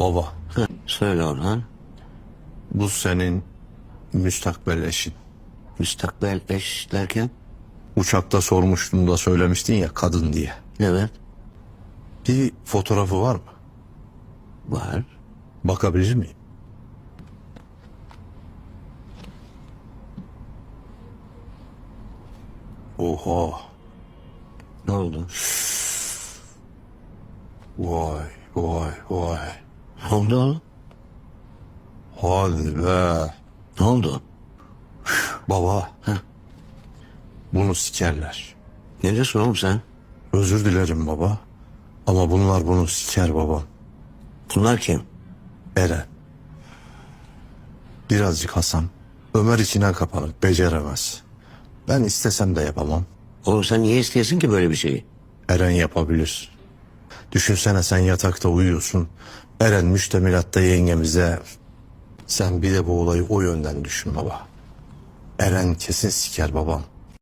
Baba söyle Orhan. bu senin müstakbel eşin. Müstakbel eş derken? Uçakta sormuştum da söylemiştin ya kadın diye. Evet. Bir fotoğrafı var mı? Var. Bakabilir miyim? Oha. Ne oldu? Vay vay vay. Ne oldu oğlum? Hadi be. Ne oldu? Baba. Bunu sikerler. Ne diyorsun oğlum sen? Özür dilerim baba. Ama bunlar bunu siker babam. Bunlar kim? Eren. Birazcık Hasan. Ömer içine kapanık. Beceremez. Ben istesem de yapamam. Oğlum sen niye isteyesin ki böyle bir şeyi? Eren yapabilir. Düşünsene sen yatakta uyuyorsun. Eren müştemilatta yengemize. Sen bir de bu olayı o yönden düşün baba. Eren kesin siker babam.